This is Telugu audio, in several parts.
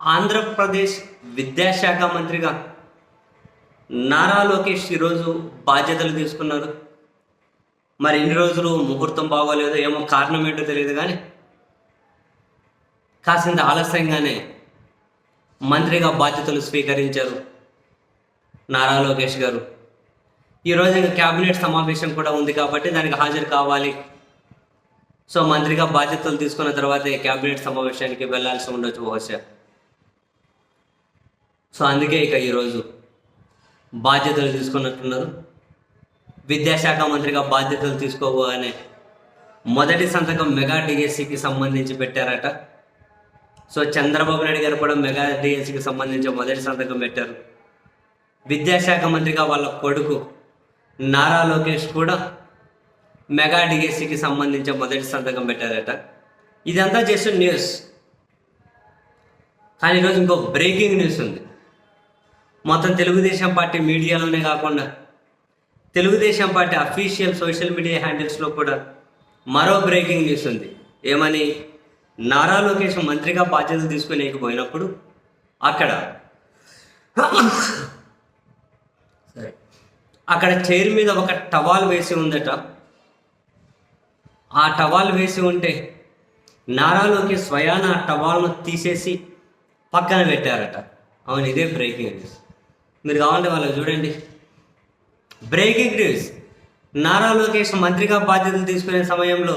ఆంధ్రప్రదేశ్ విద్యాశాఖ మంత్రిగా నారా లోకేష్ ఈరోజు బాధ్యతలు తీసుకున్నారు. మరి ఎన్ని రోజులు ముహూర్తం బాగోలేదో ఏమో కారణం ఏంటో తెలియదు కానీ కాసింత ఆలస్యంగానే మంత్రిగా బాధ్యతలు స్వీకరించారు నారా లోకేష్ గారు. ఈరోజు ఇంకా క్యాబినెట్ సమావేశం కూడా ఉంది కాబట్టి దానికి హాజరు కావాలి. సో మంత్రిగా బాధ్యతలు తీసుకున్న తర్వాతే క్యాబినెట్ సమావేశానికి వెళ్ళాల్సి ఉండొచ్చు బహుశా. సో అందుకే ఇక ఈరోజు బాధ్యతలు తీసుకున్నట్టున్నారు. విద్యాశాఖ మంత్రిగా బాధ్యతలు తీసుకోబోగానే మొదటి సంతకం మెగా డిఎస్సికి సంబంధించి పెట్టారట. సో చంద్రబాబు నాయుడు గారు కూడా మెగా డిఎస్సికి సంబంధించి మొదటి సంతకం పెట్టారు. విద్యాశాఖ మంత్రిగా వాళ్ళ కొడుకు నారా లోకేష్ కూడా మెగా డిఎస్సికి సంబంధించి మొదటి సంతకం పెట్టారట. ఇదంతా చేస్తున్న న్యూస్. కానీ ఈరోజు ఇంకో బ్రేకింగ్ న్యూస్ ఉంది. మొత్తం తెలుగుదేశం పార్టీ మీడియాలోనే కాకుండా Telugu Desam party official social media హ్యాండిల్స్లో కూడా మరో బ్రేకింగ్ న్యూస్ ఉంది. ఏమని? నారా లోకేష్ మంత్రిగా బాధ్యతలు తీసుకునేకపోయినప్పుడు అక్కడ సరే అక్కడ చైర్ మీద ఒక టవాల్ వేసి ఉందట. ఆ టవాల్ వేసి ఉంటే నారాలోకి స్వయాన ఆ టవాల్ను తీసేసి పక్కన పెట్టారట. అవును ఇదే బ్రేకింగ్ న్యూస్ మీరు కావాలంటే వాళ్ళకి చూడండి. బ్రేకింగ్ న్యూస్ నారా లోకేష్ మంత్రిగా బాధ్యతలు తీసుకునే సమయంలో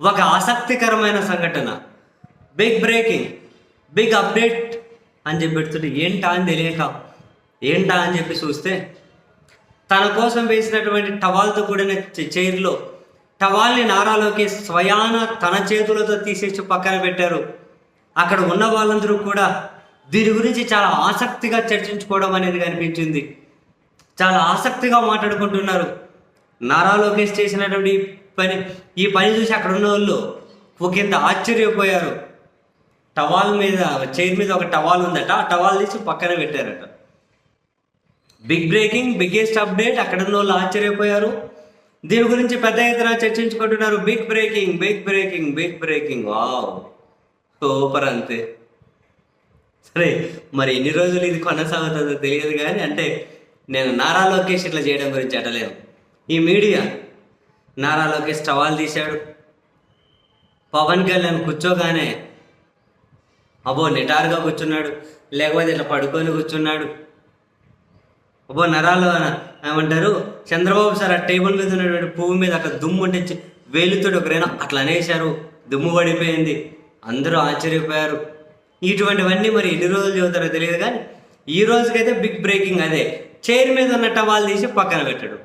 ఒక ఆసక్తికరమైన సంఘటన. బిగ్ బ్రేకింగ్ బిగ్ అప్డేట్ అని చెప్పి పెడుతుంటే ఏంటా అని తెలియక ఏంటా అని చెప్పి చూస్తే తన కోసం వేసినటువంటి టవాల్తో కూడిన చైర్లో టవాల్ని నారాలోకి స్వయాన తన చేతులతో తీసేసి పక్కన పెట్టారు. అక్కడ ఉన్న వాళ్ళందరూ కూడా దీని గురించి చాలా ఆసక్తిగా చర్చించుకోవడం అనేది కనిపించింది. చాలా ఆసక్తిగా మాట్లాడుకుంటున్నారు. నారా లోకేష్ చేసినటువంటి పని ఈ పని చూసి అక్కడ ఉన్న వాళ్ళు ఒకంత ఆశ్చర్యపోయారు. టవాల్ మీద చైర్ మీద ఒక టవాల్ ఉందట ఆ టవాల్ తీసి పక్కన పెట్టారట. బిగ్ బ్రేకింగ్ బిగ్గెస్ట్ అప్డేట్ అక్కడ ఉన్న వాళ్ళు ఆశ్చర్యపోయారు. దీని గురించి పెద్ద ఎత్తున చర్చించుకుంటున్నారు. Big breaking big breaking big breaking wow. Super అంతే. సరే మరి ఎన్ని రోజులు ఇది కొనసాగుతుందో తెలియదు కానీ అంటే నేను నారా లోకేష్ ఇట్లా చేయడం గురించి అడలేను ఈ మీడియా నారా లోకేష్ టవాల్ తీశాడు. పవన్ కళ్యాణ్ కూర్చోగానే అబ్బో నిటారుగా కూర్చున్నాడు. లేకపోతే ఇట్లా పడుకొని కూర్చున్నాడు. అబ్బో నరాలు ఏమంటారు? చంద్రబాబు సార్ ఆ టేబుల్ మీద ఉన్నటువంటి పువ్వు మీద అక్కడ దుమ్ము ఉంటే చి- ఒకరైనా అట్లా అనేశారు దుమ్ము పడిపోయింది. అందరూ ఆశ్చర్యపోయారు. ఇటువంటివన్నీ మరి ఎన్ని రోజులు చదువుతారో తెలియదు కానీ ఈ రోజుకైతే బిగ్ బ్రేకింగ్ అదే. చైర్ మీద ఉన్న టవాల్ తీసి పక్కన పెట్టడు.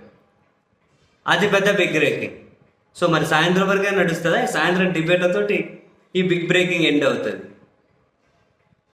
అది పెద్ద బిగ్ బ్రేకింగ్ సో మరి సాయంత్రం వరకే నడుస్తుందా? సాయంత్రం డిబేట్లతోటి ఈ బిగ్ బ్రేకింగ్ ఎండ్ అవుతుంది.